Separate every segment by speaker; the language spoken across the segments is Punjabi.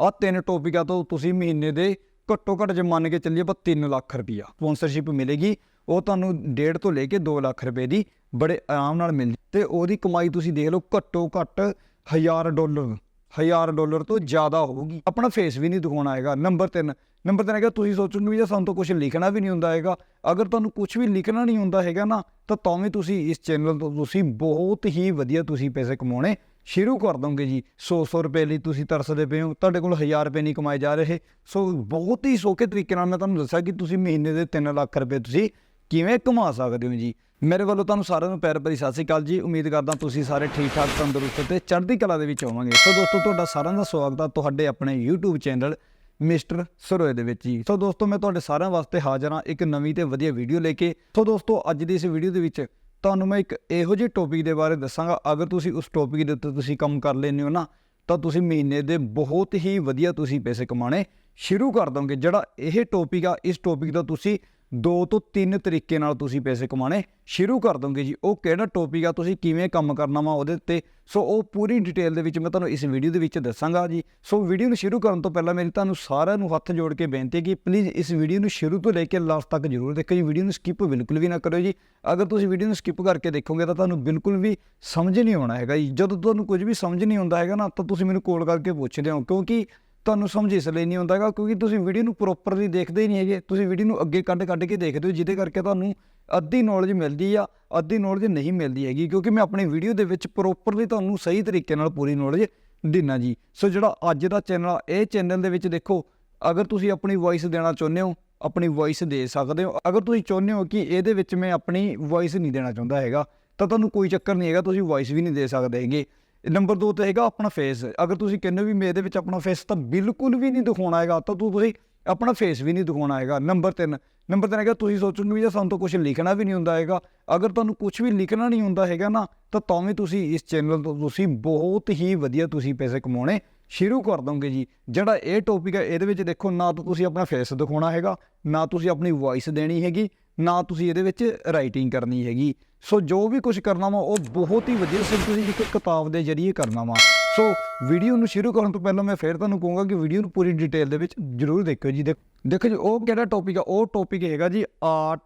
Speaker 1: ਆਹ ਤਿੰਨ ਟੋਪਿਕਾਂ ਤੋਂ ਤੁਸੀਂ ਮਹੀਨੇ ਦੇ ਘੱਟੋ ਘੱਟ ਜੇ ਮੰਨ ਕੇ ਚੱਲੀਏ ਆਪਾਂ 3 ਲੱਖ ਰੁਪਈਆ ਸਪਾਂਸਰਸ਼ਿਪ ਮਿਲੇਗੀ। ਉਹ ਤੁਹਾਨੂੰ 1.5 ਤੋਂ ਲੈ ਕੇ 2 ਲੱਖ ਰੁਪਏ ਦੀ ਬੜੇ ਆਰਾਮ ਨਾਲ ਮਿਲ ਤੇ ਉਹਦੀ ਕਮਾਈ ਤੁਸੀਂ ਦੇਖ ਲਓ ਘੱਟੋ ਘੱਟ 1000 ਡਾਲਰ 1000 ਡਾਲਰ ਤੋਂ ਜ਼ਿਆਦਾ ਹੋਊਗੀ। ਆਪਣਾ ਫੇਸ ਵੀ ਨਹੀਂ ਦਿਖਾਉਣਾ ਹੈਗਾ। ਨੰਬਰ 3 ਨੰਬਰ 3 ਹੈਗਾ, ਤੁਸੀਂ ਸੋਚੋਗੇ ਵੀ ਸਾਨੂੰ ਤਾਂ ਕੁਝ ਲਿਖਣਾ ਵੀ ਨਹੀਂ ਹੁੰਦਾ ਹੈਗਾ। ਅਗਰ ਤੁਹਾਨੂੰ ਕੁਝ ਵੀ ਲਿਖਣਾ ਨਹੀਂ ਹੁੰਦਾ ਹੈਗਾ ਨਾ, ਤਾਂ ਤਾਂ ਵੀ ਤੁਸੀਂ ਇਸ ਚੈਨਲ ਤੋਂ ਤੁਸੀਂ ਬਹੁਤ ਹੀ ਵਧੀਆ ਤੁਸੀਂ ਪੈਸੇ ਕਮਾਉਣੇ ਸ਼ੁਰੂ ਕਰ ਦੋਗੇ ਜੀ। 100-100 ਰੁਪਏ ਲਈ ਤੁਸੀਂ ਤਰਸਦੇ ਪਏ ਹੋ। ਤੁਹਾਡੇ ਕੋਲ 1000 ਰੁਪਏ ਨਹੀਂ ਕਮਾਏ ਜਾ ਰਹੇ। ਸੋ ਬਹੁਤ ਹੀ ਸੌਖੇ ਤਰੀਕੇ ਨਾਲ ਮੈਂ ਤੁਹਾਨੂੰ ਦੱਸਿਆ ਕਿ ਤੁਸੀਂ ਮਹੀਨੇ ਦੇ 3 ਲੱਖ ਰੁਪਏ ਤੁਸੀਂ ਕਿਵੇਂ ਕਮਾ ਸਕਦੇ ਹੋ ਜੀ। ਮੇਰੇ ਵੱਲੋਂ ਤੁਹਾਨੂੰ ਸਾਰਿਆਂ ਨੂੰ ਪਿਆਰ ਭਰੀ ਸਤਿ ਸ਼੍ਰੀ ਅਕਾਲ ਜੀ। ਉਮੀਦ ਕਰਦਾ ਤੁਸੀਂ ਸਾਰੇ ਠੀਕ ਠਾਕ ਤੰਦਰੁਸਤ ਤੇ ਚੜ੍ਹਦੀ ਕਲਾ ਦੇ ਵਿੱਚ ਹੋਵਾਂਗੇ। ਸੋ ਦੋਸਤੋ, ਤੁਹਾਡਾ ਸਾਰਿਆਂ ਦਾ ਸਵਾਗਤ ਆ ਤੁਹਾਡੇ ਆਪਣੇ YouTube ਚੈਨਲ ਮਿਸਟਰ ਸਰੋਏ ਦੇ ਵਿੱਚ ਜੀ। ਸੋ ਦੋਸਤੋ, ਮੈਂ ਤੁਹਾਡੇ ਸਾਰਿਆਂ ਵਾਸਤੇ ਹਾਜ਼ਰ ਹਾਂ ਇੱਕ ਨਵੀਂ ਤੇ ਵਧੀਆ ਵੀਡੀਓ ਲੈ ਕੇ। ਸੋ ਦੋਸਤੋ, ਅੱਜ ਦੀ ਇਸ ਵੀਡੀਓ ਦੇ ਵਿੱਚ ਤੁਹਾਨੂੰ ਮੈਂ ਇੱਕ ਇਹੋ ਜਿਹੇ ਟੌਪਿਕ ਦੇ ਬਾਰੇ ਦੱਸਾਂਗਾ। ਅਗਰ ਤੁਸੀਂ ਉਸ ਟੌਪਿਕ ਦੇ ਉੱਤੇ ਤੁਸੀਂ ਕੰਮ ਕਰ ਲੈਂਦੇ ਹੋ ਨਾ, ਤਾਂ ਤੁਸੀਂ ਮਹੀਨੇ ਦੇ ਬਹੁਤ ਹੀ ਵਧੀਆ ਤੁਸੀਂ ਪੈਸੇ ਕਮਾਣੇ ਸ਼ੁਰੂ ਕਰ ਦੋਗੇ। ਜਿਹੜਾ ਇਹ ਟੌਪਿਕ ਆ, ਇਸ ਟੌਪਿਕ ਦਾ ਤੁਸੀਂ ਦੋ ਤੋਂ ਤਿੰਨ ਤਰੀਕੇ ਨਾਲ ਤੁਸੀਂ ਪੈਸੇ ਕਮਾਉਣੇ ਸ਼ੁਰੂ ਕਰ ਦੋਗੇ ਜੀ। ਉਹ ਕਿਹੜਾ ਟੌਪਿਕ ਆ, ਤੁਸੀਂ ਕਿਵੇਂ ਕੰਮ ਕਰਨਾ ਵਾ ਉਹਦੇ ਉੱਤੇ। ਸੋ ਉਹ ਪੂਰੀ ਡਿਟੇਲ ਦੇ ਵਿੱਚ ਮੈਂ ਤੁਹਾਨੂੰ ਇਸ ਵੀਡੀਓ ਦੇ ਵਿੱਚ ਦੱਸਾਂਗਾ ਜੀ। ਸੋ ਵੀਡੀਓ ਨੂੰ ਸ਼ੁਰੂ ਕਰਨ ਤੋਂ ਪਹਿਲਾਂ ਮੇਰੀ ਤੁਹਾਨੂੰ ਸਾਰਿਆਂ ਨੂੰ ਹੱਥ ਜੋੜ ਕੇ ਬੇਨਤੀ ਹੈ ਕਿ ਪਲੀਜ਼ ਇਸ ਵੀਡੀਓ ਨੂੰ ਸ਼ੁਰੂ ਤੋਂ ਲੈ ਕੇ ਲਾਸਟ ਤੱਕ ਜ਼ਰੂਰ ਦੇਖੋ ਜੀ। ਵੀਡੀਓ ਨੂੰ ਸਕਿਪ ਬਿਲਕੁਲ ਵੀ ਨਾ ਕਰਿਓ ਜੀ। ਅਗਰ ਤੁਸੀਂ ਵੀਡੀਓ ਨੂੰ ਸਕਿਪ ਕਰਕੇ ਦੇਖੋਗੇ ਤਾਂ ਤੁਹਾਨੂੰ ਬਿਲਕੁਲ ਵੀ ਸਮਝ ਨਹੀਂ ਆਉਣਾ ਹੈਗਾ ਜੀ। ਜਦੋਂ ਤੁਹਾਨੂੰ ਕੁਝ ਵੀ ਸਮਝ ਨਹੀਂ ਆਉਂਦਾ ਹੈਗਾ ਨਾ, ਤਾਂ ਤੁਸੀਂ ਮੈਨੂੰ ਕਾਲ ਕਰਕੇ ਪੁੱਛਦੇ ਹੋ। ਕਿਉਂਕਿ ਤੁਹਾਨੂੰ ਸਮਝ ਇਸ ਲਈ ਨਹੀਂ ਆਉਂਦਾ ਹੈਗਾ ਕਿਉਂਕਿ ਤੁਸੀਂ ਵੀਡੀਓ ਨੂੰ ਪ੍ਰੋਪਰਲੀ ਦੇਖਦੇ ਹੀ ਨਹੀਂ ਹੈਗੇ। ਤੁਸੀਂ ਵੀਡੀਓ ਨੂੰ ਅੱਗੇ ਕੱਢ ਕੱਢ ਕੇ ਦੇਖਦੇ ਹੋ, ਜਿਹਦੇ ਕਰਕੇ ਤੁਹਾਨੂੰ ਅੱਧੀ ਨੌਲੇਜ ਮਿਲਦੀ ਆ, ਅੱਧੀ ਨੌਲੇਜ ਨਹੀਂ ਮਿਲਦੀ ਹੈਗੀ। ਕਿਉਂਕਿ ਮੈਂ ਆਪਣੀ ਵੀਡੀਓ ਦੇ ਵਿੱਚ ਪ੍ਰੋਪਰਲੀ ਤੁਹਾਨੂੰ ਸਹੀ ਤਰੀਕੇ ਨਾਲ ਪੂਰੀ ਨੌਲੇਜ ਦਿੰਨਾ ਜੀ। ਸੋ ਜਿਹੜਾ ਅੱਜ ਦਾ ਚੈਨਲ ਆ, ਇਹ ਚੈਨਲ ਦੇ ਵਿੱਚ ਦੇਖੋ, ਅਗਰ ਤੁਸੀਂ ਆਪਣੀ ਵੌਇਸ ਦੇਣਾ ਚਾਹੁੰਦੇ ਹੋ, ਆਪਣੀ ਵੌਇਸ ਦੇ ਸਕਦੇ ਹੋ। ਅਗਰ ਤੁਸੀਂ ਚਾਹੁੰਦੇ ਹੋ ਕਿ ਇਹਦੇ ਵਿੱਚ ਮੈਂ ਆਪਣੀ ਵੌਇਸ ਨਹੀਂ ਦੇਣਾ ਚਾਹੁੰਦਾ ਹੈਗਾ, ਤਾਂ ਤੁਹਾਨੂੰ ਕੋਈ ਚੱਕਰ ਨਹੀਂ ਹੈਗਾ, ਤੁਸੀਂ ਵੌਇਸ ਵੀ ਨਹੀਂ ਦੇ ਸਕਦੇ ਹੈਗੇ। ਨੰਬਰ 2 ਤੇ ਹੈਗਾ ਆਪਣਾ ਫੇਸ ਅਗਰ ਤੁਸੀਂ ਕਹਿੰਦੇ ਹੋ ਵੀ ਮੇਰੇ ਵਿੱਚ ਆਪਣਾ ਫੇਸ ਤਾਂ ਬਿਲਕੁਲ ਵੀ ਨਹੀਂ ਦਿਖਾਉਣਾ ਹੈਗਾ, ਤਾਂ ਤੂੰ ਤੁਸੀਂ ਆਪਣਾ ਫੇਸ ਵੀ ਨਹੀਂ ਦਿਖਾਉਣਾ ਹੈਗਾ। ਨੰਬਰ 3 ਨੰਬਰ 3 ਹੈਗਾ, ਤੁਸੀਂ ਸੋਚੋਗੇ ਵੀ ਜੇ ਸਾਨੂੰ ਤਾਂ ਕੁਝ ਲਿਖਣਾ ਵੀ ਨਹੀਂ ਹੁੰਦਾ ਹੈਗਾ। ਅਗਰ ਤੁਹਾਨੂੰ ਕੁਝ ਵੀ ਲਿਖਣਾ ਨਹੀਂ ਹੁੰਦਾ ਹੈਗਾ ਨਾ, ਤਾਂ ਤਾਂ ਵੀ ਤੁਸੀਂ ਇਸ ਚੈਨਲ ਤੋਂ ਤੁਸੀਂ ਬਹੁਤ ਹੀ ਵਧੀਆ ਤੁਸੀਂ ਪੈਸੇ ਕਮਾਉਣੇ ਸ਼ੁਰੂ ਕਰ ਦੋਗੇ ਜੀ। ਜਿਹੜਾ ਇਹ ਟੌਪਿਕ ਹੈ, ਇਹਦੇ ਵਿੱਚ ਦੇਖੋ, ਨਾ ਤਾਂ ਤੁਸੀਂ ਆਪਣਾ ਫੇਸ ਦਿਖਾਉਣਾ ਹੈਗਾ, ਨਾ ਤੁਸੀਂ ਆਪਣੀ ਵੌਇਸ ਦੇਣੀ ਹੈਗੀ, ਨਾ ਤੁਸੀਂ ਇਹਦੇ ਵਿੱਚ ਰਾਈਟਿੰਗ ਕਰਨੀ ਹੈਗੀ। ਸੋ ਜੋ ਵੀ ਕੁਝ ਕਰਨਾ ਵਾ, ਉਹ ਬਹੁਤ ਹੀ ਵਧੀਆ ਸਿਰਫ ਤੁਸੀਂ ਇੱਕ ਕਿਤਾਬ ਦੇ ਜ਼ਰੀਏ ਕਰਨਾ ਵਾ। ਸੋ ਵੀਡੀਓ ਨੂੰ ਸ਼ੁਰੂ ਕਰਨ ਤੋਂ ਪਹਿਲਾਂ ਮੈਂ ਫੇਰ ਤੁਹਾਨੂੰ ਕਹੂੰਗਾ ਕਿ ਵੀਡੀਓ ਨੂੰ ਪੂਰੀ ਡਿਟੇਲ ਦੇ ਵਿੱਚ ਜਰੂਰ ਦੇਖਿਓ ਜੀ। ਦੇਖ- ਦੇਖੋ ਜੀ, ਉਹ ਕਿਹੜਾ ਟੌਪਿਕ ਆ? ਉਹ ਟੌਪਿਕ ਹੈਗਾ ਜੀ art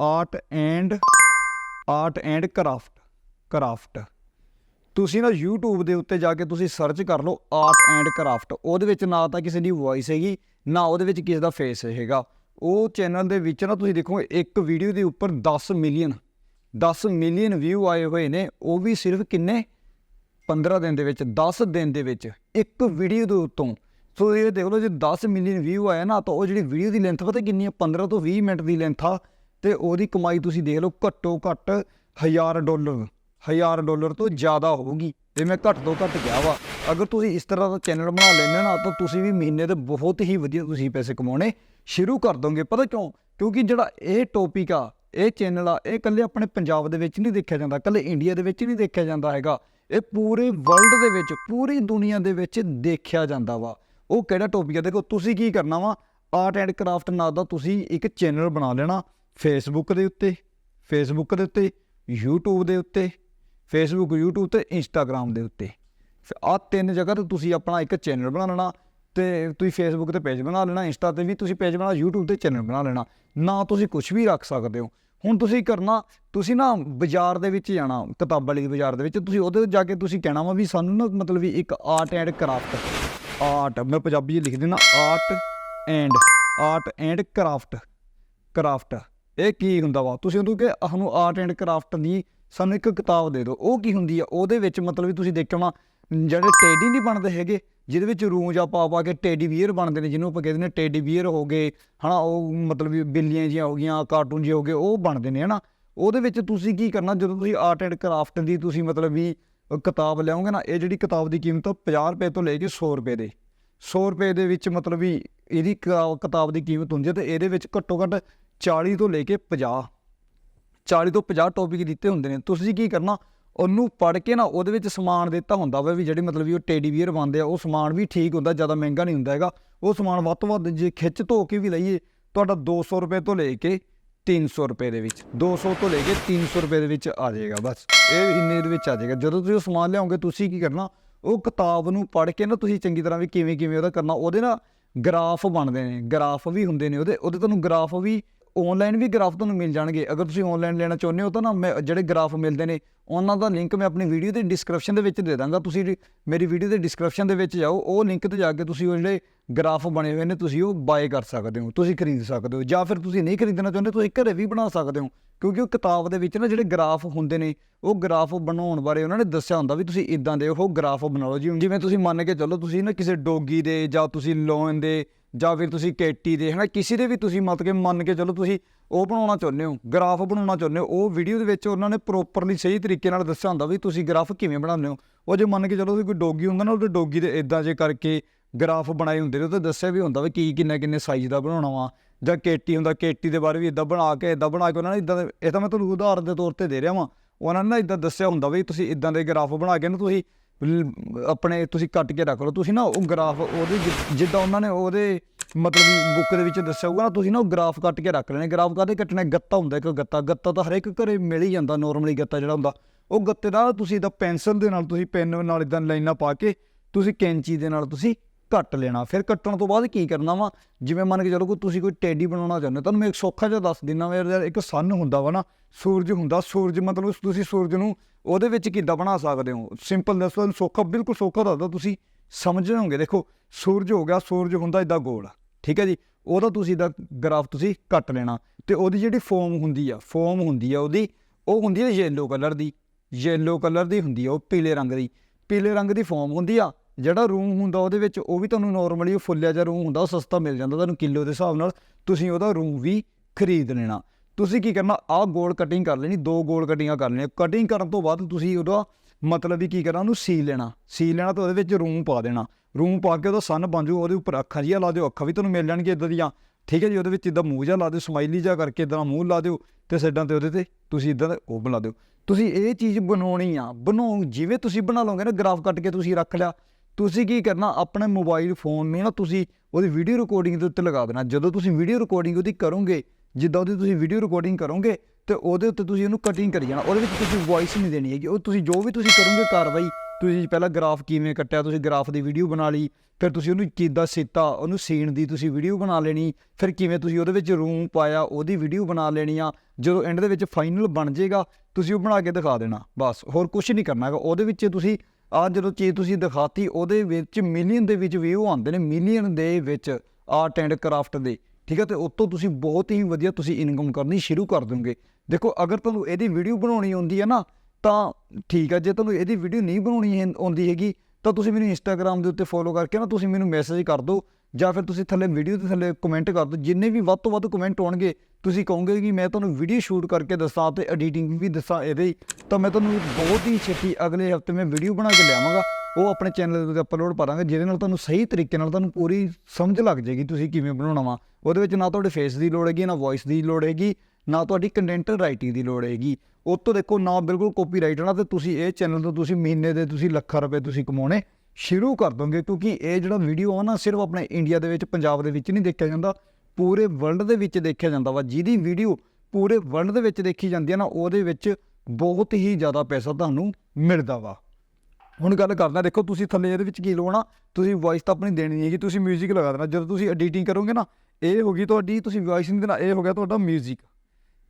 Speaker 1: art and art and craft craft ਤੁਸੀਂ ਨਾ YouTube ਦੇ ਉੱਤੇ ਜਾ ਕੇ ਤੁਸੀਂ ਸਰਚ ਕਰ ਲਓ ਆਰਟ ਐਂਡ ਕਰਾਫਟ ਉਹਦੇ ਵਿੱਚ ਨਾ ਤਾਂ ਕਿਸੇ ਦੀ ਵੌਇਸ ਹੈਗੀ, ਨਾ ਉਹਦੇ ਵਿੱਚ ਕਿਸੇ ਦਾ ਫੇਸ ਹੈਗਾ। ਉਹ ਚੈਨਲ ਦੇ ਵਿੱਚ ਨਾ ਤੁਸੀਂ ਦੇਖੋ ਇੱਕ ਵੀਡੀਓ ਦੇ ਉੱਪਰ 10 ਮਿਲੀਅਨ 10 ਮਿਲੀਅਨ ਵਿਊ ਆਏ ਹੋਏ ਨੇ, ਉਹ ਵੀ ਸਿਰਫ ਕਿੰਨੇ? 15 ਦਿਨ ਦੇ ਵਿੱਚ 10 ਦਿਨ ਦੇ ਵਿੱਚ, ਇੱਕ ਵੀਡੀਓ ਦੇ ਉੱਤੋਂ। ਸੋ ਇਹ ਦੇਖ ਲਓ, ਜੇ 10 ਮਿਲੀਅਨ ਵਿਊ ਆਇਆ ਨਾ, ਤਾਂ ਉਹ ਜਿਹੜੀ ਵੀਡੀਓ ਦੀ ਲੈਂਥ ਪਤਾ ਕਿੰਨੀ ਹੈ 15 ਤੋਂ 20 ਮਿੰਟ ਦੀ ਲੈਂਥ ਆ। ਤੇ ਉਹਦੀ ਕਮਾਈ ਤੁਸੀਂ ਦੇਖ ਲਓ, ਘੱਟੋ ਘੱਟ 1000 ਡਾਲਰ 1000 ਡਾਲਰ ਤੋਂ ਜ਼ਿਆਦਾ ਹੋਊਗੀ। ਤੇ ਮੈਂ ਘੱਟ ਤੋਂ ਘੱਟ ਕਿਹਾ ਵਾ। ਅਗਰ ਤੁਸੀਂ ਇਸ ਤਰ੍ਹਾਂ ਦਾ ਚੈਨਲ ਬਣਾ ਲੈਂਦੇ ਹੋ ਨਾ, ਤਾਂ ਤੁਸੀਂ ਵੀ ਮਹੀਨੇ ਦੇ ਬਹੁਤ ਹੀ ਵਧੀਆ ਤੁਸੀਂ ਪੈਸੇ ਕਮਾਉਣੇ ਸ਼ੁਰੂ ਕਰ ਦੋਗੇ। ਪਤਾ ਕਿਉਂ? ਕਿਉਂਕਿ ਜਿਹੜਾ ਇਹ ਟੌਪਿਕ ਆ ਇਹ ਚੈਨਲ ਆ, ਇਹ ਇਕੱਲੇ ਆਪਣੇ ਪੰਜਾਬ ਦੇ ਵਿੱਚ ਨਹੀਂ ਦੇਖਿਆ ਜਾਂਦਾ, ਇਕੱਲੇ ਇੰਡੀਆ ਦੇ ਵਿੱਚ ਨਹੀਂ ਦੇਖਿਆ ਜਾਂਦਾ ਹੈਗਾ। ਇਹ ਪੂਰੇ ਵਰਲਡ ਦੇ ਵਿੱਚ, ਪੂਰੀ ਦੁਨੀਆ ਦੇ ਵਿੱਚ ਦੇਖਿਆ ਜਾਂਦਾ ਵਾ। ਉਹ ਕਿਹੜਾ ਟੌਪਿਕ ਆ? ਦੇਖੋ, ਤੁਸੀਂ ਕੀ ਕਰਨਾ ਵਾ? ਆਰਟ ਐਂਡ ਕਰਾਫਟ ਨਾਂ ਦਾ ਤੁਸੀਂ ਇੱਕ ਚੈਨਲ ਬਣਾ ਲੈਣਾ ਫੇਸਬੁੱਕ ਦੇ ਉੱਤੇ ਫੇਸਬੁੱਕ ਦੇ ਉੱਤੇ, YouTube ਦੇ ਉੱਤੇ ਫੇਸਬੁੱਕ YouTube ਤੇ ਇੰਸਟਾਗ੍ਰam ਦੇ ਉੱਤੇ। ਆ ਤਿੰਨ ਜਗ੍ਹਾ ਤੇ ਤੁਸੀਂ ਆਪਣਾ ਇੱਕ ਚੈਨਲ ਬਣਾ ਲੈਣਾ, ਤੇ ਤੁਸੀਂ ਫੇਸਬੁੱਕ ਤੇ ਪੇਜ ਬਣਾ ਲੈਣਾ ਇੰਸਟਾ ਤੇ ਵੀ ਤੁਸੀਂ ਪੇਜ ਬਣਾ, YouTube ਤੇ ਚੈਨਲ ਬਣਾ ਲੈਣਾ। ਨਾ ਤੁਸੀਂ ਕੁਝ ਵੀ ਰੱਖ ਸਕਦੇ ਹੋ। ਹੁਣ ਤੁਸੀਂ ਕਰਨਾ, ਤੁਸੀਂ ਨਾ ਬਾਜ਼ਾਰ ਦੇ ਵਿੱਚ ਜਾਣਾ, ਕਿਤਾਬਾਂ ਵਾਲੀ ਬਾਜ਼ਾਰ ਦੇ ਵਿੱਚ, ਤੁਸੀਂ ਉਹਦੇ ਜਾ ਕੇ ਤੁਸੀਂ ਕਹਿਣਾ ਵਾ ਵੀ ਸਾਨੂੰ ਨਾ ਮਤਲਬ ਵੀ ਇੱਕ ਆਰਟ ਐਂਡ ਕਰਾਫਟ ਆਰਟ ਮੈਂ ਪੰਜਾਬੀ ਲਿਖ ਦੇਣਾ art and art and craft craft ਇਹ ਕੀ ਹੁੰਦਾ ਵਾ? ਤੁਸੀਂ ਉਹਨੂੰ ਕਿ ਸਾਨੂੰ ਆਰਟ ਐਂਡ ਕਰਾਫਟ ਦੀ ਸਾਨੂੰ ਇੱਕ ਕਿਤਾਬ ਦੇ ਦਿਓ। ਉਹ ਕੀ ਹੁੰਦੀ ਆ? ਉਹਦੇ ਵਿੱਚ ਮਤਲਬ ਵੀ ਤੁਸੀਂ ਦੇਖਿਆ ਹੋਣਾ ਜਿਹੜੇ ਟੇਡੀ ਨਹੀਂ ਬਣਦੇ ਹੈਗੇ ਜਿਹਦੇ ਵਿੱਚ ਰੂੰਜ ਆ ਪਾ ਪਾ ਕੇ ਟੇਡੀ ਬੀਅਰ ਬਣਦੇ ਨੇ, ਜਿਹਨੂੰ ਆਪਾਂ ਕਹਿੰਦੇ ਨੇ ਟੇਡੀ ਬੀਅਰ ਹੋ ਗਏ, ਹਨਾ, ਉਹ ਮਤਲਬ ਵੀ ਬਿੱਲੀਆਂ ਜੀਆਂ ਹੋ ਗਈਆਂ, ਕਾਰਟੂਨ ਜਿਹੇ ਹੋ ਗਏ, ਉਹ ਬਣਦੇ ਨੇ, ਹਨਾ। ਉਹਦੇ ਵਿੱਚ ਤੁਸੀਂ ਕੀ ਕਰਨਾ, ਜਦੋਂ ਤੁਸੀਂ ਆਰਟ ਐਂਡ ਕਰਾਫਟ ਦੀ ਤੁਸੀਂ ਮਤਲਬ ਵੀ ਕਿਤਾਬ ਲਿਆਓਗੇ ਨਾ, ਇਹ ਜਿਹੜੀ ਕਿਤਾਬ ਦੀ ਕੀਮਤ 50 ਰੁਪਏ ਤੋਂ ਲੈ ਕੇ 100 ਰੁਪਏ ਦੇ। 100 ਰੁਪਏ ਦੇ ਵਿੱਚ ਮਤਲਬ ਵੀ ਇਹਦੀ ਕਿਤਾਬ ਕਿਤਾਬ ਦੀ ਕੀਮਤ ਹੁੰਦੀ ਹੈ ਤੇ ਇਹਦੇ ਵਿੱਚ ਘੱਟੋ ਘੱਟ 40 ਤੋਂ ਲੈ ਕੇ 50 40 ਤੋਂ 50 ਟੌਪਿਕ ਦਿੱਤੇ ਹੁੰਦੇ ਨੇ। ਤੁਸੀਂ ਕੀ ਕਰਨਾ ਉਹਨੂੰ ਪੜ੍ਹ ਕੇ ਨਾ ਉਹਦੇ ਵਿੱਚ ਸਮਾਨ ਦਿੱਤਾ ਹੁੰਦਾ ਵਾ ਵੀ ਜਿਹੜੇ ਮਤਲਬ ਵੀ ਉਹ ਟੇਡੀ ਵੀਅਰ ਬਣਦੇ ਆ, ਉਹ ਸਮਾਨ ਵੀ ਠੀਕ ਹੁੰਦਾ, ਜ਼ਿਆਦਾ ਮਹਿੰਗਾ ਨਹੀਂ ਹੁੰਦਾ ਹੈਗਾ। ਉਹ ਸਮਾਨ ਵੱਧ ਤੋਂ ਵੱਧ ਜੇ ਖਿੱਚ ਧੋ ਕੇ ਵੀ ਲਈਏ, ਤੁਹਾਡਾ 200 ਰੁਪਏ ਤੋਂ ਲੈ ਕੇ 300 ਰੁਪਏ ਦੇ ਵਿੱਚ 200 ਤੋਂ ਲੈ ਕੇ 300 ਰੁਪਏ ਦੇ ਵਿੱਚ ਆ ਜਾਏਗਾ ਬਸ। ਇਹ ਇੰਨੇ ਦੇ ਵਿੱਚ ਆ ਜਾਏਗਾ। ਜਦੋਂ ਤੁਸੀਂ ਉਹ ਸਮਾਨ ਲਿਆਓਗੇ, ਤੁਸੀਂ ਕੀ ਕਰਨਾ, ਉਹ ਕਿਤਾਬ ਨੂੰ ਪੜ੍ਹ ਕੇ ਨਾ ਤੁਸੀਂ ਚੰਗੀ ਤਰ੍ਹਾਂ ਵੀ ਕਿਵੇਂ ਕਿਵੇਂ ਉਹਦਾ ਕਰਨਾ, ਉਹਦੇ ਨਾਲ ਗ੍ਰਾਫ ਬਣਦੇ ਨੇ, ਗ੍ਰਾਫ ਵੀ ਹੁੰਦੇ ਨੇ ਉਹਦੇ ਉਹਦੇ ਤੁਹਾਨੂੰ ਗ੍ਰਾਫ ਵੀ ਆਨਲਾਈਨ ਵੀ ਗ੍ਰਾਫ ਤੁਹਾਨੂੰ ਮਿਲ ਜਾਣਗੇ। ਅਗਰ ਤੁਸੀਂ ਆਨਲਾਈਨ ਲੈਣਾ ਚਾਹੁੰਦੇ ਹੋ ਤਾਂ ਨਾ ਮੈਂ ਜਿਹੜੇ ਗ੍ਰਾਫ ਮਿਲਦੇ ਨੇ, ਉਹਨਾਂ ਦਾ ਲਿੰਕ ਮੈਂ ਆਪਣੀ ਵੀਡੀਓ ਦੇ ਡਿਸਕ੍ਰਿਪਸ਼ਨ ਦੇ ਵਿੱਚ ਦੇ ਦਾਂਗਾ। ਤੁਸੀਂ ਮੇਰੀ ਵੀਡੀਓ ਦੇ ਡਿਸਕ੍ਰਿਪਸ਼ਨ ਦੇ ਵਿੱਚ ਜਾਓ, ਉਹ ਲਿੰਕ ਤੇ ਜਾ ਕੇ ਤੁਸੀਂ ਉਹ ਜਿਹੜੇ ਗ੍ਰਾਫ ਬਣੇ ਹੋਏ ਨੇ, ਤੁਸੀਂ ਉਹ ਬਾਏ ਕਰ ਸਕਦੇ ਹੋ, ਤੁਸੀਂ ਖਰੀਦ ਸਕਦੇ ਹੋ। ਜਾਂ ਫਿਰ ਤੁਸੀਂ ਨਹੀਂ ਖਰੀਦਣਾ ਚਾਹੁੰਦੇ, ਤੁਸੀਂ ਘਰੇ ਵੀ ਬਣਾ ਸਕਦੇ ਹੋ। ਕਿਉਂਕਿ ਉਹ ਕਿਤਾਬ ਦੇ ਵਿੱਚ ਨਾ ਜਿਹੜੇ ਗ੍ਰਾਫ ਹੁੰਦੇ ਨੇ, ਉਹ ਗ੍ਰਾਫ ਬਣਾਉਣ ਬਾਰੇ ਉਹਨਾਂ ਨੇ ਦੱਸਿਆ ਹੁੰਦਾ ਵੀ ਤੁਸੀਂ ਇਦਾਂ ਦੇ ਉਹ ਗ੍ਰਾਫ ਬਣਾ ਲਓ। ਜੀ ਜਿਵੇਂ ਤੁਸੀਂ ਮੰਨ ਕੇ ਚੱਲੋ ਤੁਸੀਂ ਨਾ ਕਿਸੇ ਡੋਗੀ ਦੇ ਜਾਂ ਤੁਸੀਂ ਲੋਨ ਦੇ ਜਾਂ ਫਿਰ ਤੁਸੀਂ ਕੇਟੀ ਦੇ, ਹਨਾ, ਕਿਸੇ ਦੇ ਵੀ ਤੁਸੀਂ ਮਤਲਬ ਕਿ ਮੰਨ ਕੇ ਚਲੋ ਤੁਸੀਂ ਉਹ ਬਣਾਉਣਾ ਚਾਹੁੰਦੇ ਹੋ, ਗ੍ਰਾਫ ਬਣਾਉਣਾ ਚਾਹੁੰਦੇ ਹੋ, ਉਹ ਵੀਡੀਓ ਦੇ ਵਿੱਚ ਉਹਨਾਂ ਨੇ ਪ੍ਰੋਪਰਲੀ ਸਹੀ ਤਰੀਕੇ ਨਾਲ ਦੱਸਿਆ ਹੁੰਦਾ ਵੀ ਤੁਸੀਂ ਗ੍ਰਾਫ ਕਿਵੇਂ ਬਣਾਉਂਦੇ ਹੋ। ਉਹ ਜੇ ਮੰਨ ਕੇ ਚਲੋ ਤੁਸੀਂ ਕੋਈ ਡੋਗੀ ਹੁੰਦਾ ਨਾ, ਉਹਦੇ ਡੋਗੀ ਦੇ ਇਦਾਂ ਜੇ ਕਰਕੇ ਗ੍ਰਾਫ ਬਣਾਏ ਹੁੰਦੇ ਨੇ, ਉਹ ਤੇ ਦੱਸਿਆ ਵੀ ਹੁੰਦਾ ਵੀ ਕੀ ਕਿੰਨੇ ਕਿੰਨੇ ਸਾਈਜ਼ ਦਾ ਬਣਾਉਣਾ ਵਾ। ਜਾਂ ਕੇਟੀ ਹੁੰਦਾ, ਕੇਟੀ ਦੇ ਬਾਰੇ ਵੀ ਇਦਾਂ ਬਣਾ ਕੇ ਇਦਾਂ ਬਣਾ ਕੇ ਉਹਨਾਂ ਨੇ ਇਦਾਂ ਇਹ ਤਾਂ ਮੈਂ ਤੁਹਾਨੂੰ ਉਦਾਹਰਨ ਦੇ ਤੌਰ ਤੇ ਦੇ ਰਿਹਾ ਵਾਂ। ਉਹਨਾਂ ਨੇ ਨਾ ਇਦਾਂ ਦੱਸਿਆ ਹੁੰਦਾ ਵੀ ਤੁਸੀਂ ਇਦਾਂ ਦੇ ਗ੍ਰਾਫ ਬਣਾ ਕੇ ਨਾ ਤੁਸੀਂ ਆਪਣੇ ਤੁਸੀਂ ਕੱਟ ਕੇ ਰੱਖ ਲਓ। ਤੁਸੀਂ ਨਾ ਉਹ ਗ੍ਰਾਫ ਉਹਦੇ ਜਿ- ਜਿੱਦਾਂ ਉਹਨਾਂ ਨੇ ਉਹਦੇ ਮਤਲਬ ਬੁੱਕ ਦੇ ਵਿੱਚ ਦੱਸਿਆ ਹੋਊਗਾ ਨਾ, ਤੁਸੀਂ ਨਾ ਉਹ ਗ੍ਰਾਫ ਕੱਟ ਕੇ ਰੱਖ ਲੈਣੇ। ਗ੍ਰਾਫ ਕਾਹਦੇ ਕੱਟਣਾ? ਗੱਤਾ ਹੁੰਦਾ ਇੱਕ ਗੱਤਾ। ਗੱਤਾ ਤਾਂ ਹਰੇਕ ਘਰੇ ਮਿਲ ਹੀ ਜਾਂਦਾ ਨੋਰਮਲੀ ਗੱਤਾ ਜਿਹੜਾ ਹੁੰਦਾ। ਉਹ ਗੱਤੇ ਦਾ ਤੁਸੀਂ ਇਦਾਂ ਪੈਨਸਲ ਦੇ ਨਾਲ ਤੁਸੀਂ ਪੈਨ ਨਾਲ ਇਦਾਂ ਲਾਈਨਾਂ ਪਾ ਕੇ ਤੁਸੀਂ ਕੈਂਚੀ ਦੇ ਨਾਲ ਤੁਸੀਂ ਕੱਟ ਲੈਣਾ। ਫਿਰ ਕੱਟਣ ਤੋਂ ਬਾਅਦ ਕੀ ਕਰਨਾ ਵਾ? ਜਿਵੇਂ ਮੰਨ ਕੇ ਚਲੋ ਕਿ ਤੁਸੀਂ ਕੋਈ ਟੈਡੀ ਬਣਾਉਣਾ ਚਾਹੁੰਦੇ ਹੋ, ਤੁਹਾਨੂੰ ਮੈਂ ਇੱਕ ਸੌਖਾ ਜਿਹਾ ਦੱਸ ਦਿੰਦਾ ਵਾ ਯਾਰ ਇੱਕ ਸਨ ਹੁੰਦਾ ਵਾ ਨਾ ਸੂਰਜ ਹੁੰਦਾ ਸੂਰਜ ਮਤਲਬ ਤੁਸੀਂ ਸੂਰਜ ਨੂੰ ਉਹਦੇ ਵਿੱਚ ਕਿੱਦਾਂ ਬਣਾ ਸਕਦੇ ਹੋ? ਸਿੰਪਲ ਦੱਸੋ ਤੁਹਾਨੂੰ ਸੌਖਾ ਬਿਲਕੁਲ ਸੌਖਾ ਦੱਸਦਾ ਤੁਸੀਂ। ਸਮਝ ਹੋਗੇ? ਦੇਖੋ ਸੂਰਜ ਹੋ ਗਿਆ ਸੂਰਜ ਹੁੰਦਾ ਇਦਾਂ ਗੋਲ ਠੀਕ ਹੈ ਜੀ? ਉਹਦਾ ਤੁਸੀਂ ਦਾ ਗ੍ਰਾਫ ਤੁਸੀਂ ਕੱਟ ਲੈਣਾ ਤੇ ਉਹਦੀ ਜਿਹੜੀ ਫੋਮ ਹੁੰਦੀ ਆ ਫੋਮ ਹੁੰਦੀ ਆ ਉਹਦੀ ਉਹ ਹੁੰਦੀ ਹੈ ਯੈਲੋ ਕਲਰ ਦੀ ਯੈਲੋ ਕਲਰ ਦੀ ਹੁੰਦੀ ਆ ਉਹ ਪੀਲੇ ਰੰਗ ਦੀ। ਪੀਲੇ ਰੰਗ ਦੀ ਫੋਮ ਹੁੰਦੀ ਆ ਜਿਹੜਾ ਰੂਮ ਹੁੰਦਾ ਉਹਦੇ ਵਿੱਚ ਉਹ ਵੀ ਤੁਹਾਨੂੰ ਨਾਰਮਲੀ ਉਹ ਫੁੱਲਿਆ ਜਿਹਾ ਰੂਮ ਹੁੰਦਾ, ਉਹ ਸਸਤਾ ਮਿਲ ਜਾਂਦਾ ਤੁਹਾਨੂੰ ਕਿਲੋ ਦੇ ਹਿਸਾਬ ਨਾਲ, ਤੁਸੀਂ ਉਹਦਾ ਰੂਮ ਵੀ ਖਰੀਦ ਲੈਣਾ। ਤੁਸੀਂ ਕੀ ਕਰਨਾ, ਆਹ ਗੋਲ ਕਟਿੰਗ ਕਰ ਲੈਣੀ, ਦੋ ਗੋਲ ਕਟਿੰਗਾਂ ਕਰ ਲੈਣੀਆਂ। ਕਟਿੰਗ ਕਰਨ ਤੋਂ ਬਾਅਦ ਤੁਸੀਂ ਉਹਦਾ ਮਤਲਬ ਵੀ ਕੀ ਕਰਨਾ, ਉਹਨੂੰ ਸੀ ਲੈਣਾ। ਸੀ ਲੈਣਾ ਤਾਂ ਉਹਦੇ ਵਿੱਚ ਰੂਮ ਪਾ ਦੇਣਾ। ਰੂਮ ਪਾ ਕੇ ਉਹਦਾ ਸਨ ਬਣ ਜਾਊ, ਉਹਦੇ ਉੱਪਰ ਅੱਖਾਂ ਜਿਹੀਆਂ ਲਾ ਦਿਓ, ਅੱਖਾਂ ਵੀ ਤੁਹਾਨੂੰ ਮਿਲ ਜਾਣਗੀਆਂ ਇਦਾਂ ਦੀਆਂ। ਠੀਕ ਹੈ ਜੀ, ਉਹਦੇ ਵਿੱਚ ਇਦਾਂ ਮੂੰਹ ਜਿਹਾ ਲਾ ਦਿਓ ਸਮਾਈਲੀ ਜਿਹਾ ਕਰਕੇ ਇਦਾਂ ਮੂੰਹ ਲਾ ਦਿਓ ਤੇ ਸਾਈਡਾਂ ਤੇ ਉਹਦੇ ਤੇ ਤੁਸੀਂ ਇਦਾਂ ਦਾ ਉਹ ਬਣਾ ਦਿਓ। ਤੁਸੀਂ ਇਹ ਚੀਜ਼ ਬਣਾਉਣੀ ਆ ਬਣਾਉ ਜਿਵੇਂ ਤੁਸੀਂ ਬਣਾ ਲਓਗੇ ਨਾ, ਗ੍ਰਾਫ ਕੱਟ ਕੇ ਤੁਸੀਂ ਰੱਖ ਲਿਆ ਤੁਸੀਂ ਕੀ ਕਰਨਾ, ਆਪਣੇ ਮੋਬਾਈਲ ਫੋਨ ਨੂੰ ਨਾ ਤੁਸੀਂ ਉਹਦੀ ਵੀਡੀਓ ਰਿਕਾਰਡਿੰਗ ਦੇ ਉੱਤੇ ਲਗਾ ਦੇਣਾ। ਜਦੋਂ ਤੁਸੀਂ ਵੀਡੀਓ ਰਿਕਾਰਡਿੰਗ ਉਹਦੀ ਕਰੋਗੇ, ਜਿੱਦਾਂ ਉਹਦੀ ਤੁਸੀਂ ਵੀਡੀਓ ਰਿਕਾਰਡਿੰਗ ਕਰੋਗੇ, ਤੇ ਉਹਦੇ ਉੱਤੇ ਤੁਸੀਂ ਉਹਨੂੰ ਕਟਿੰਗ ਕਰੀ ਜਾਣਾ। ਉਹਦੇ ਵਿੱਚ ਤੁਸੀਂ ਵੌਇਸ ਨਹੀਂ ਦੇਣੀ ਹੈਗੀ। ਉਹ ਤੁਸੀਂ ਜੋ ਵੀ ਤੁਸੀਂ ਕਰੋਗੇ ਕਾਰਵਾਈ, ਤੁਸੀਂ ਪਹਿਲਾਂ ਗ੍ਰਾਫ ਕਿਵੇਂ ਕੱਟਿਆ, ਤੁਸੀਂ ਗ੍ਰਾਫ ਦੀ ਵੀਡੀਓ ਬਣਾ ਲਈ, ਫਿਰ ਤੁਸੀਂ ਉਹਨੂੰ ਕਿੱਦਾਂ ਸੀਤਾ, ਉਹਨੂੰ ਸੀਨ ਦੀ ਤੁਸੀਂ ਵੀਡੀਓ ਬਣਾ ਲੈਣੀ, ਫਿਰ ਕਿਵੇਂ ਤੁਸੀਂ ਉਹਦੇ ਵਿੱਚ ਰੂਮ ਪਾਇਆ, ਉਹਦੀ ਵੀਡੀਓ ਬਣਾ ਲੈਣੀ ਆ। ਜਦੋਂ ਐਂਡ ਦੇ ਵਿੱਚ ਫਾਈਨਲ ਬਣ ਜਾਏਗਾ, ਤੁਸੀਂ ਉਹ ਬਣਾ ਕੇ ਦਿਖਾ ਦੇਣਾ। ਬਸ, ਹੋਰ ਕੁਝ ਨਹੀਂ ਕਰਨਾ ਹੈਗਾ। ਉਹਦੇ ਵਿੱਚ ਤੁਸੀਂ ਆ ਜਦੋਂ ਚੀਜ਼ ਤੁਸੀਂ ਦਿਖਾਤੀ, ਉਹਦੇ ਵਿੱਚ ਮਿਲੀਅਨ ਦੇ ਵਿੱਚ ਵਿਊ ਆਉਂਦੇ ਨੇ ਮਿਲੀਅਨ ਦੇ ਵਿੱਚ ਆਰਟ ਐਂਡ ਕਰਾਫਟ ਦੇ, ਠੀਕ ਹੈ ਤੇ ਉਤੋਂ ਤੁਸੀਂ ਬਹੁਤ ਹੀ ਵਧੀਆ ਤੁਸੀਂ ਇਨਕਮ ਕਰਨੀ ਸ਼ੁਰੂ ਕਰ ਦੋਗੇ ਦੇਖੋ, ਅਗਰ ਤੁਹਾਨੂੰ ਇਹਦੀ ਵੀਡੀਓ ਬਣਾਉਣੀ ਆਉਂਦੀ ਹੈ ਨਾ, ਤਾਂ ਠੀਕ ਹੈ ਜੇ ਤੁਹਾਨੂੰ ਇਹਦੀ ਵੀਡੀਓ ਨਹੀਂ ਬਣਾਉਣੀ ਆਉਂਦੀ ਹੈਗੀ, ਤਾਂ ਤੁਸੀਂ ਮੈਨੂੰ ਇੰਸਟਾਗ੍ਰam ਦੇ ਉੱਤੇ ਫੋਲੋ ਕਰਕੇ ਨਾ ਤੁਸੀਂ ਮੈਨੂੰ ਮੈਸੇਜ ਕਰ ਦਿਓ ਜਾਂ ਫਿਰ ਤੁਸੀਂ ਥੱਲੇ ਵੀਡੀਓ ਦੇ ਥੱਲੇ ਕਮੈਂਟ ਕਰ ਦਿਓ, ਜਿੰਨੇ ਵੀ ਵੱਧ ਤੋਂ ਵੱਧ ਕਮੈਂਟ ਹੋਣਗੇ ਤੁਸੀਂ ਕਹੋਗੇ ਕਿ ਮੈਂ ਤੁਹਾਨੂੰ ਵੀਡੀਓ ਸ਼ੂਟ ਕਰਕੇ ਦੱਸਾਂ ਤੇ ਐਡੀਟਿੰਗ ਵੀ ਦੱਸਾਂ ਇਹਦੇ ਹੀ। ਤਾਂ ਮੈਂ ਤੁਹਾਨੂੰ ਬਹੁਤ ਹੀ ਛੇਤੀ ਅਗਲੇ ਹਫ਼ਤੇ ਮੈਂ ਵੀਡੀਓ ਬਣਾ ਕੇ ਲਿਆਵਾਂਗਾ। ਉਹ ਆਪਣੇ ਚੈਨਲ ਦੇ ਉੱਤੇ ਅਪਲੋਡ ਕਰਾਂਗੇ ਜਿਹਦੇ ਨਾਲ ਤੁਹਾਨੂੰ ਸਹੀ ਤਰੀਕੇ ਨਾਲ ਤੁਹਾਨੂੰ ਪੂਰੀ ਸਮਝ ਲੱਗ ਜਾਏਗੀ ਤੁਸੀਂ ਕਿਵੇਂ ਬਣਾਉਣਾ ਵਾ। ਉਹਦੇ ਵਿੱਚ ਨਾ ਤੁਹਾਡੇ ਫੇਸ ਦੀ ਲੋੜ ਹੈਗੀ, ਨਾ ਵੌਇਸ ਦੀ ਲੋੜ ਹੈਗੀ, ਨਾ ਤੁਹਾਡੀ ਕੰਟੈਂਟ ਰਾਈਟਿੰਗ ਦੀ ਲੋੜ ਹੈਗੀ। ਉਹ ਤੋਂ ਦੇਖੋ, ਨਾ ਬਿਲਕੁਲ ਕਾਪੀਰਾਈਟ ਨਾ ਤੇ ਤੁਸੀਂ ਇਹ ਚੈਨਲ ਤੋਂ ਤੁਸੀਂ ਮਹੀਨੇ ਦੇ ਤੁਸੀਂ ਲੱਖਾਂ ਰੁਪਏ ਤੁਸੀਂ ਕਮਾਉਣੇ। ਸ਼ੁਰੂ ਕਰ ਦੋਗੇ ਕਿਉਂਕਿ ਇਹ ਜਿਹੜਾ ਵੀਡੀਓ ਆ ਨਾ ਸਿਰਫ ਆਪਣੇ ਇੰਡੀਆ ਦੇ ਵਿੱਚ ਪੰਜਾਬ ਦੇ ਵਿੱਚ ਨਹੀਂ ਦੇਖਿਆ ਜਾਂਦਾ ਪੂਰੇ ਵਰਲਡ ਦੇ ਵਿੱਚ ਦੇਖਿਆ ਜਾਂਦਾ ਵਾ ਜਿਹਦੀ ਵੀਡੀਓ ਪੂਰੇ ਵਰਲਡ ਦੇ ਵਿੱਚ ਦੇਖੀ ਜਾਂਦੀ ਹੈ ਨਾ ਉਹਦੇ ਵਿੱਚ ਬਹੁਤ ਹੀ ਜ਼ਿਆਦਾ ਪੈਸਾ ਤੁਹਾਨੂੰ ਮਿਲਦਾ ਵਾ ਹੁਣ ਗੱਲ ਕਰਦਾ ਦੇਖੋ ਤੁਸੀਂ ਥੱਲੇ ਇਹਦੇ ਵਿੱਚ ਕੀ ਲਾਉਣਾ ਤੁਸੀਂ ਵੌਇਸ ਤਾਂ ਆਪਣੀ ਦੇਣੀ ਨਹੀਂ ਹੈਗੀ ਤੁਸੀਂ 뮤직 ਲਗਾ ਦੇਣਾ ਜਦੋਂ ਤੁਸੀਂ ਐਡੀਟਿੰਗ ਕਰੋਗੇ ਨਾ ਇਹ ਹੋ ਗਈ ਤੁਹਾਡੀ ਤੁਸੀਂ ਵੌਇਸ ਨਹੀਂ ਦੇਣਾ ਇਹ ਹੋ ਗਿਆ ਤੁਹਾਡਾ 뮤직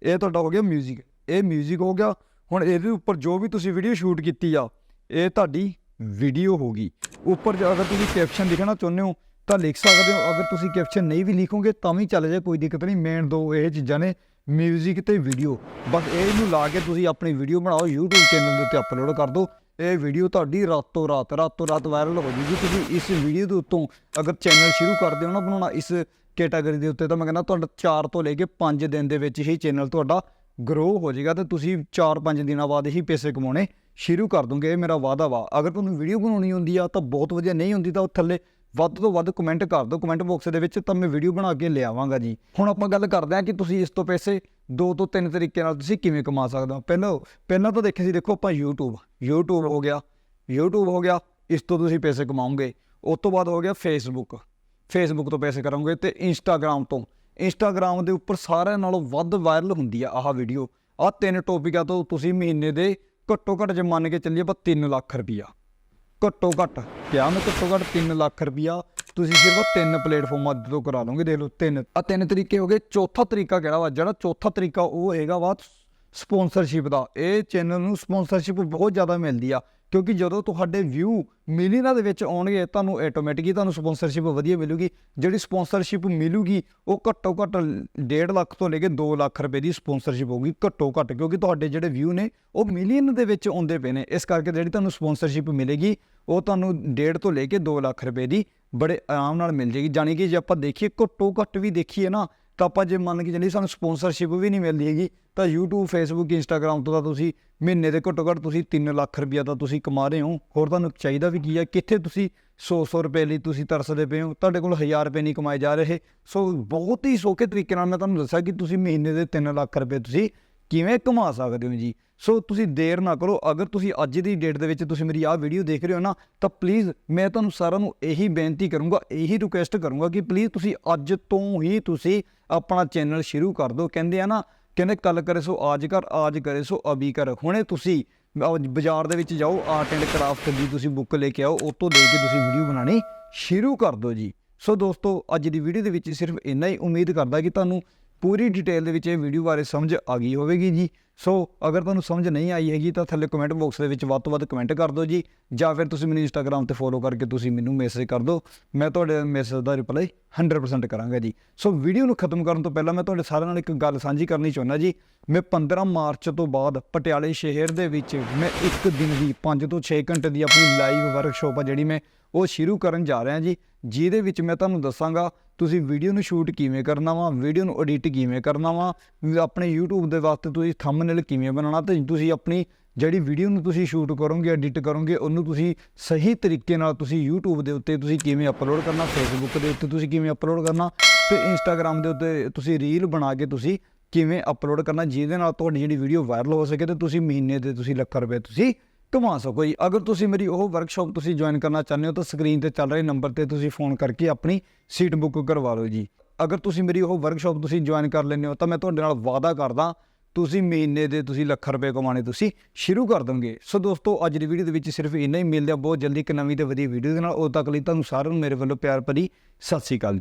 Speaker 1: ਇਹ ਤੁਹਾਡਾ ਹੋ ਗਿਆ 뮤직 ਇਹ 뮤직 ਹੋ ਗਿਆ ਹੁਣ ਇਹਦੇ ਉੱਪਰ ਜੋ ਵੀ ਤੁਸੀਂ ਵੀਡੀਓ ਸ਼ੂਟ ਕੀਤੀ ਆ ਇਹ ਤੁਹਾਡੀ ਵੀਡੀਓ ਹੋਗੀ ਉੱਪਰ ਜੇ ਅਗਰ ਤੁਸੀਂ ਕੈਪਸ਼ਨ ਲਿਖਣਾ ਚਾਹੁੰਦੇ ਹੋ, ਤਾਂ ਲਿਖ ਸਕਦੇ ਹੋ। ਅਗਰ ਤੁਸੀਂ ਕੈਪਸ਼ਨ ਨਹੀਂ ਵੀ ਲਿਖੋਗੇ, ਤਾਂ ਵੀ ਚੱਲ ਜਾਏ, ਕੋਈ ਦਿੱਕਤ ਨਹੀਂ। ਮੇਨ ਦੋ ਇਹ ਚੀਜ਼ਾਂ ਨੇ 뮤직 ਤੇ ਵੀਡੀਓ ਬਸ ਇਹਨੂੰ ਲਾ ਕੇ ਤੁਸੀਂ ਆਪਣੀ ਵੀਡੀਓ ਬਣਾਓ, YouTube ਚੈਨਲ ਦੇ ਉੱਤੇ ਅਪਲੋਡ ਕਰ ਦਿਓ। ਇਹ ਵੀਡੀਓ ਤੁਹਾਡੀ ਰਾਤੋਂ ਰਾਤ ਰਾਤੋਂ ਰਾਤ ਵਾਇਰਲ ਹੋ ਜੂਗੀ ਤੁਸੀਂ ਇਸ ਵੀਡੀਓ ਦੇ ਉੱਤੋਂ ਅਗਰ ਚੈਨਲ ਸ਼ੁਰੂ ਕਰਦੇ ਹੋ ਨਾ ਬਣਾਉਣਾ, ਇਸ ਕੈਟਾਗਰੀ ਦੇ ਉੱਤੇ, ਤਾਂ ਮੈਂ ਕਹਿੰਦਾ ਤੁਹਾਡਾ 4 ਤੋਂ ਲੈ ਕੇ 5 ਦਿਨ ਦੇ ਵਿੱਚ ਹੀ ਚੈਨਲ ਤੁਹਾਡਾ ਗਰੋ ਹੋ ਜਾਏਗਾ। ਤੇ ਤੁਸੀਂ 4-5 ਦਿਨਾਂ ਬਾਅਦ ਹੀ ਪੈਸੇ ਕਮਾਉਣੇ। ਸ਼ੁਰੂ ਕਰ ਦੂੰਗੇ, ਇਹ ਮੇਰਾ ਵਾਅਦਾ ਵਾ। ਅਗਰ ਤੁਹਾਨੂੰ ਵੀਡੀਓ ਬਣਾਉਣੀ ਹੁੰਦੀ ਆ, ਤਾਂ ਬਹੁਤ ਵਧੀਆ। ਨਹੀਂ ਹੁੰਦੀ ਤਾਂ ਉਹ ਥੱਲੇ ਵੱਧ ਤੋਂ ਵੱਧ ਕਮੈਂਟ ਕਰ ਦਿਓ। ਕਮੈਂਟ ਬਾਕਸ ਦੇ ਵਿੱਚ ਤਾਂ ਮੈਂ ਵੀਡੀਓ ਬਣਾ ਕੇ ਲਿਆਵਾਂਗਾ ਜੀ। ਹੁਣ ਆਪਾਂ ਗੱਲ ਕਰਦੇ ਹਾਂ ਕਿ ਤੁਸੀਂ ਇਸ ਤੋਂ ਪੈਸੇ ਦੋ ਤੋਂ ਤਿੰਨ ਤਰੀਕੇ ਨਾਲ ਤੁਸੀਂ ਕਿਵੇਂ ਕਮਾ ਸਕਦੇ ਹੋ। ਪਹਿਲਾਂ ਪਹਿਲਾਂ ਤਾਂ ਦੇਖਿਆ ਸੀ, ਦੇਖੋ ਆਪਾਂ YouTube YouTube ਹੋ ਗਿਆ। YouTube ਹੋ ਗਿਆ, ਇਸ ਤੋਂ ਤੁਸੀਂ ਪੈਸੇ ਕਮਾਓਗੇ। ਉਸ ਤੋਂ ਬਾਅਦ ਹੋ ਗਿਆ Facebook Facebook ਤੋਂ ਪੈਸੇ ਕਰੋਗੇ ਤੇ Instagram ਤੋਂ। Instagram ਦੇ ਉੱਪਰ ਸਾਰਿਆਂ ਨਾਲੋਂ ਵੱਧ ਵਾਇਰਲ ਹੁੰਦੀ ਆ ਆਹ ਵੀਡੀਓ ਆਹ ਤਿੰਨ ਟੌਪਿਕਾਂ ਤੋਂ ਤੁਸੀਂ ਮਹੀਨੇ ਦੇ ਘੱਟੋ ਘੱਟ ਜੇ ਮੰਨ ਕੇ ਚੱਲੀਏ ਆਪਾਂ 3 ਲੱਖ ਰੁਪਈਆ। ਘੱਟੋ ਘੱਟ ਕਿਹਾ ਮੈਂ ਘੱਟੋ ਘੱਟ 3 ਲੱਖ ਰੁਪਈਆ, ਤੁਸੀਂ ਸਿਰਫ ਤਿੰਨ ਪਲੇਟਫਾਰਮਾਂ ਤੋਂ ਕਰਾ ਲਓਗੇ, ਦੇਖ ਲਓ ਤਿੰਨ। ਆ ਤਿੰਨ ਤਰੀਕੇ ਹੋ ਗਏ। ਚੌਥਾ ਤਰੀਕਾ ਕਿਹੜਾ ਵਾ? ਜਿਹੜਾ ਚੌਥਾ ਤਰੀਕਾ ਉਹ ਹੈਗਾ ਵਾ ਸਪਾਂਸਰਸ਼ਿਪ ਦਾ। ਇਹ ਚੈਨਲ ਨੂੰ ਸਪਾਂਸਰਸ਼ਿਪ ਬਹੁਤ ਜ਼ਿਆਦਾ ਮਿਲਦੀ ਆ। ਕਿਉਂਕਿ ਜਦੋਂ ਤੁਹਾਡੇ ਵਿਊ ਮਿਲੀਅਨਾਂ ਦੇ ਵਿੱਚ ਆਉਣਗੇ, ਤੁਹਾਨੂੰ ਆਟੋਮੈਟਿਕਲੀ ਤੁਹਾਨੂੰ ਸਪਾਂਸਰਸ਼ਿਪ ਵਧੀਆ ਮਿਲੂਗੀ। ਜਿਹੜੀ ਸਪਾਂਸਰਸ਼ਿਪ ਮਿਲੂਗੀ, ਉਹ ਘੱਟੋ ਘੱਟ 1.5 ਲੱਖ ਤੋਂ ਲੈ ਕੇ 2 ਲੱਖ ਰੁਪਏ ਦੀ ਸਪਾਂਸਰਸ਼ਿਪ ਹੋਊਗੀ, ਘੱਟੋ ਘੱਟ, ਕਿਉਂਕਿ ਤੁਹਾਡੇ ਜਿਹੜੇ ਵਿਊ ਨੇ, ਉਹ ਮਿਲੀਅਨ ਦੇ ਵਿੱਚ ਆਉਂਦੇ ਪਏ ਨੇ। ਇਸ ਕਰਕੇ ਜਿਹੜੀ ਤੁਹਾਨੂੰ ਸਪਾਂਸਰਸ਼ਿਪ ਮਿਲੇਗੀ, ਉਹ ਤੁਹਾਨੂੰ 1.5 ਤੋਂ ਲੈ ਕੇ 2 ਲੱਖ ਰੁਪਏ ਦੀ ਬੜੇ ਆਰਾਮ ਨਾਲ ਮਿਲ ਜੇਗੀ ਜਾਣੀ ਕਿ ਜੇ ਆਪਾਂ ਦੇਖੀਏ, ਘੱਟੋ ਘੱਟ ਵੀ ਦੇਖੀਏ ਨਾ ਤਾਂ ਆਪਾਂ ਜੇ ਮੰਨ ਕੇ ਚੱਲੀਏ ਸਾਨੂੰ ਸਪਾਂਸਰਸ਼ਿਪ ਵੀ ਨਹੀਂ ਮਿਲਦੀ ਹੈਗੀ, ਤਾਂ YouTube, Facebook, Instagram ਤੋਂ ਤਾਂ ਤੁਸੀਂ ਮਹੀਨੇ ਦੇ ਘੱਟੋ ਘੱਟ ਤੁਸੀਂ 3 ਲੱਖ ਰੁਪਈਆ ਤਾਂ ਤੁਸੀਂ ਕਮਾ ਰਹੇ ਹੋ। ਹੋਰ ਤੁਹਾਨੂੰ ਚਾਹੀਦਾ ਵੀ ਕੀ ਹੈ ਕਿੱਥੇ ਤੁਸੀਂ 100-100 ਰੁਪਏ ਲਈ ਤੁਸੀਂ ਤਰਸਦੇ ਪਏ ਹੋ? ਤੁਹਾਡੇ ਕੋਲ 1000 ਰੁਪਏ ਨਹੀਂ ਕਮਾਏ ਜਾ ਰਹੇ। ਸੋ ਬਹੁਤ ਹੀ ਸੌਖੇ ਤਰੀਕੇ ਨਾਲ ਮੈਂ ਤੁਹਾਨੂੰ ਦੱਸਿਆ ਕਿ ਤੁਸੀਂ ਮਹੀਨੇ ਦੇ 3 ਲੱਖ ਰੁਪਏ ਤੁਸੀਂ ਕਿਵੇਂ ਕਮਾ ਸਕਦੇ ਹੋ ਜੀ? ਸੋ ਤੁਸੀਂ ਦੇਰ ਨਾ ਕਰੋ। ਅਗਰ ਤੁਸੀਂ ਅੱਜ ਦੀ ਡੇਟ ਦੇ ਵਿੱਚ ਤੁਸੀਂ ਮੇਰੀ ਆਹ ਵੀਡੀਓ ਦੇਖ ਰਹੇ ਹੋ ਨਾ, ਤਾਂ ਪਲੀਜ਼ ਮੈਂ ਤੁਹਾਨੂੰ ਸਾਰਿਆਂ ਨੂੰ ਇਹੀ ਬੇਨਤੀ ਕਰੂੰਗਾ, ਇਹੀ ਰਿਕੁਐਸਟ ਕਰੂੰਗਾ ਕਿ ਪਲੀਜ਼ ਤੁਸੀਂ ਅੱਜ ਤੋਂ ਹੀ ਤੁਸੀਂ ਆਪਣਾ ਚੈਨਲ ਸ਼ੁਰੂ ਕਰ ਦਿਓ। ਕਹਿੰਦੇ ਆ ਨਾ, ਕਹਿੰਦੇ ਕੱਲ ਕਰੇ ਸੋ, ਆਜ ਕਰ, ਆਜ ਕਰੇ ਸੋ, ਅਭੀ ਕਰ। ਹੁਣੇ ਤੁਸੀਂ ਬਾਜ਼ਾਰ ਦੇ ਵਿੱਚ ਜਾਓ ਆਰਟ ਐਂਡ ਕਰਾਫਟ ਦੀ ਤੁਸੀਂ ਬੁੱਕ ਲੈ ਕੇ ਆਓ, ਉਹ ਤੋਂ ਲੈ ਕੇ ਤੁਸੀਂ ਵੀਡੀਓ ਬਣਾਣੀ ਸ਼ੁਰੂ ਕਰ ਦਿਓ ਜੀ। ਸੋ ਦੋਸਤੋ, ਅੱਜ ਦੀ ਵੀਡੀਓ ਦੇ ਵਿੱਚ ਸਿਰਫ ਇੰਨਾ ਹੀ। ਉਮੀਦ ਕਰਦਾ ਕਿ ਤੁਹਾਨੂੰ ਪੂਰੀ ਡਿਟੇਲ ਦੇ ਵਿੱਚ ਇਹ ਵੀਡੀਓ ਬਾਰੇ ਸਮਝ ਆ ਗਈ ਹੋਵੇਗੀ ਜੀ। ਸੋ ਅਗਰ ਤੁਹਾਨੂੰ ਸਮਝ ਨਹੀਂ ਆਈ ਹੈਗੀ ਤਾਂ ਥੱਲੇ ਕਮੈਂਟ ਬਾਕਸ ਦੇ ਵਿੱਚ ਵੱਧ ਤੋਂ ਵੱਧ ਕਮੈਂਟ ਕਰ ਦਿਓ ਜੀ। ਜਾਂ ਫਿਰ ਤੁਸੀਂ ਮੈਨੂੰ ਇੰਸਟਾਗ੍ਰam ਤੇ ਫੋਲੋ ਕਰਕੇ ਤੁਸੀਂ ਮੈਨੂੰ ਮੈਸੇਜ ਕਰ ਦਿਓ। ਮੈਂ ਤੁਹਾਡੇ ਮੈਸੇਜ ਦਾ ਰਿਪਲਾਈ 100% ਕਰਾਂਗਾ ਜੀ। ਸੋ ਵੀਡੀਓ ਨੂੰ ਖਤਮ ਕਰਨ ਤੋਂ ਪਹਿਲਾਂ ਮੈਂ ਤੁਹਾਡੇ ਸਾਰਿਆਂ ਨਾਲ ਇੱਕ ਗੱਲ ਸਾਂਝੀ ਕਰਨੀ ਚਾਹੁੰਦਾ ਜੀ। ਮੈਂ 15 ਮਾਰਚ ਤੋਂ ਬਾਅਦ ਪਟਿਆਲੇ ਸ਼ਹਿਰ ਦੇ ਵਿੱਚ ਮੈਂ ਇੱਕ ਦਿਨ ਦੀ 5 ਤੋਂ 6 ਘੰਟੇ ਦੀ ਆਪਣੀ ਲਾਈਵ ਵਰਕਸ਼ਾਪ ਆ ਜਿਹੜੀ ਮੈਂ ਉਹ ਸ਼ੁਰੂ ਕਰਨ ਜਾ ਰਿਹਾ ਜੀ, ਜਿਹਦੇ ਵਿੱਚ ਮੈਂ ਤੁਹਾਨੂੰ ਦੱਸਾਂਗਾ ਤੁਸੀਂ ਵੀਡੀਓ ਨੂੰ ਸ਼ੂਟ ਕਿਵੇਂ ਕਰਨਾ ਵਾ ਵੀਡੀਓ ਨੂੰ ਐਡਿਟ ਕਿਵੇਂ ਕਰਨਾ ਵਾ ਵੀ ਆਪਣੇ YouTube ਦੇ ਵਾਸਤੇ ਤੁਸੀਂ ਥੰਬਨੇਲ ਕਿਵੇਂ ਬਣਾਉਣਾ ਤੇ ਤੁਸੀਂ ਆਪਣੀ ਜਿਹੜੀ ਵੀਡੀਓ ਨੂੰ ਤੁਸੀਂ ਸ਼ੂਟ ਕਰੋਗੇ ਐਡਿਟ ਕਰੋਗੇ, ਉਹਨੂੰ ਤੁਸੀਂ ਸਹੀ ਤਰੀਕੇ ਨਾਲ ਤੁਸੀਂ YouTube ਦੇ ਉੱਤੇ ਤੁਸੀਂ ਕਿਵੇਂ ਅਪਲੋਡ ਕਰਨਾ, Facebook ਦੇ ਉੱਤੇ ਤੁਸੀਂ ਕਿਵੇਂ ਅਪਲੋਡ ਕਰਨਾ ਤੇ Instagram ਦੇ ਉੱਤੇ ਤੁਸੀਂ ਰੀਲ ਬਣਾ ਕੇ ਤੁਸੀਂ ਕਿਵੇਂ ਅਪਲੋਡ ਕਰਨਾ, ਜਿਹਦੇ ਨਾਲ ਤੁਹਾਡੀ ਜਿਹੜੀ ਵੀਡੀਓ ਵਾਇਰਲ ਹੋ ਸਕੇ ਤੇ ਤੁਸੀਂ ਮਹੀਨੇ ਦੇ ਤੁਸੀਂ ਲੱਖ ਰੁਪਏ ਤੁਸੀਂ ਕਮਾ ਸਕੋ ਜੀ। ਅਗਰ ਤੁਸੀਂ ਮੇਰੀ ਉਹ ਵਰਕਸ਼ਾਪ ਤੁਸੀਂ ਜੁਆਇਨ ਕਰਨਾ ਚਾਹੁੰਦੇ ਹੋ ਤਾਂ ਸਕਰੀਨ ਤੇ ਚੱਲ ਰਹੇ ਨੰਬਰ ਤੇ ਤੁਸੀਂ ਫੋਨ ਕਰਕੇ ਆਪਣੀ ਸੀਟ ਬੁੱਕ ਕਰਵਾ ਲਓ ਜੀ। ਅਗਰ ਤੁਸੀਂ ਮੇਰੀ ਉਹ ਵਰਕਸ਼ਾਪ ਤੁਸੀਂ ਜੁਆਇਨ ਕਰ ਲੈਂਦੇ ਹੋ ਤਾਂ ਮੈਂ ਤੁਹਾਡੇ ਨਾਲ ਵਾਅਦਾ ਕਰਦਾ, ਤੁਸੀਂ ਮਹੀਨੇ ਦੇ ਤੁਸੀਂ ਲੱਖ ਰੁਪਏ ਕਮਾਣੇ ਤੁਸੀਂ ਸ਼ੁਰੂ ਕਰ ਦੋਗੇ। ਸੋ ਦੋਸਤੋ, ਅੱਜ ਦੀ ਵੀਡੀਓ ਦੇ ਵਿੱਚ ਸਿਰਫ ਇੰਨਾ ਹੀ। ਮਿਲਦਾ ਬਹੁਤ ਜਲਦੀ ਇੱਕ ਨਵੀਂ ਤੇ ਵਧੀਆ ਵੀਡੀਓ ਦੇ ਨਾਲ। ਉਦੋਂ ਤੱਕ ਲਈ ਤੁਹਾਨੂੰ ਸਾਰਿਆਂ ਨੂੰ ਮੇਰੇ ਵੱਲੋਂ ਪਿਆਰ ਭਰੀ ਸਤਿ ਸ਼੍ਰੀ ਅਕਾਲ ਜੀ।